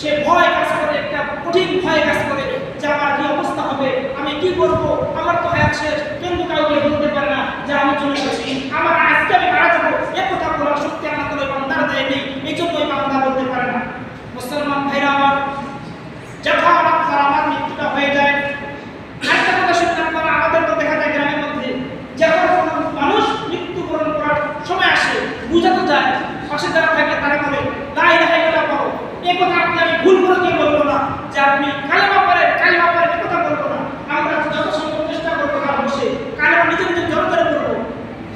সে ভয় কাজ করে, একটা কঠিন ভয় কাজ করে যে আমার কি অবস্থা হবে, আমি কি করব? আমার তো হায়াত শেষ। কিন্তু কাউকে বলতে পারে না যে আমি চলে গেছি আমার আজকে আমি মারা যাব। এ কথা বলার শক্তি আমার কোনো বান্দার দেয় নেই। এই জন্যই বান্দা বলতে পারে না। মুসলমান ভাইরা আমার, যখন আপনার আমার মৃত্যুটা হয়ে যায় কথা আমাদের তো দেখা যায় গ্রামের মধ্যে কোনো মানুষ মৃত্যুবরণ করার সময় আসে, বুঝাতে যায়, পাশে যারা থাকে তারা বলে তাই দেখা গেল বলো এই কথা আপনি আমি ভুল করে দিয়ে বলব না যে আপনি কালেমা পড়েন কালেমা পড়েন এ কথা বলব না আমরা যত সম্ভব চেষ্টা করব তার বসে কালেমা নিজে নিজে জোর করে বলব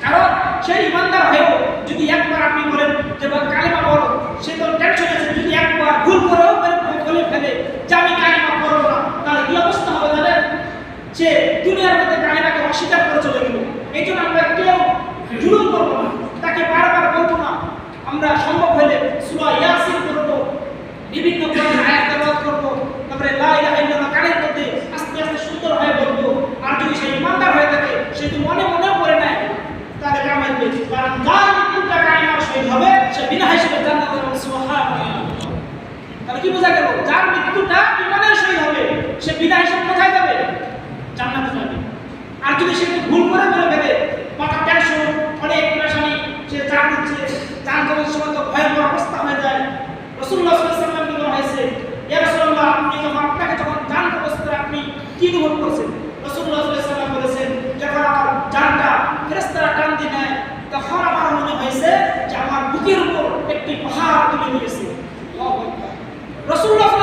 কারণ সেই ইমানদার হয়েও যদি একবার আপনি বলেন যে কালেমা পড়ো। সে তো টেনশন আছে, যদি একবার ভুল করে বলে- ফেলে। যে, আমি কালিমা পড়ব না। তাহলে কি অবস্থা হবে জানেন সে দুনিয়ার মধ্যে কালিমাকে অস্বীকার করে চলে গেল। এই জন্য আমরা কেউ জুলুম করব না। তাকে বারবার বলব না। আমরা সম্ভব হলে সুরা ইয়াসিন করব বিভিন্ন কোরআন আয়াত তেলাওয়াত করব তারপরে লা ইলাহা ইল্লাল্লাহ কানের মধ্যে আস্তে আস্তে সুন্দর হয়ে বলব আর যদি সে ইমানদার হয়ে থাকে সে যদি মনে মনেও করে নেয় তাহলে কামাইবে কারণ যার মৃত্যুটা কালিমার শহীদ হবে সে বিনা হিসেবে জান্নাতে যাবে সুবহানাল্লাহ তাহলে কি বোঝা গেল? যার মৃত্যুটা ইমানের শহীদ হবে। সে বিনা হিসেবে কোথায় যাবে? জান্নাতে যাবে। আর যদি সে ভুল করে বলে ফেলে মাথা টেনশন অনেক পেরেশানি সে জান দিচ্ছে, জান করার সময় তো ভয়াবহ অবস্থা হয়ে যায়। রসুল্লাহ আলাইহি ওয়াসাল্লাম হয়েছে? ইয়া রাসূলুল্লাহ, আপনি যখন আপনাকে যখন জান অবস্থায় আপনি কি অনুভব করছেন? রসুল্লাহ ওয়াসাল্লাম বলেছেন, যখন আমার জানটা ফেরেশতারা টান দিয়ে নেয়, তখন আমার মনে হয়েছে রসুল্লাহ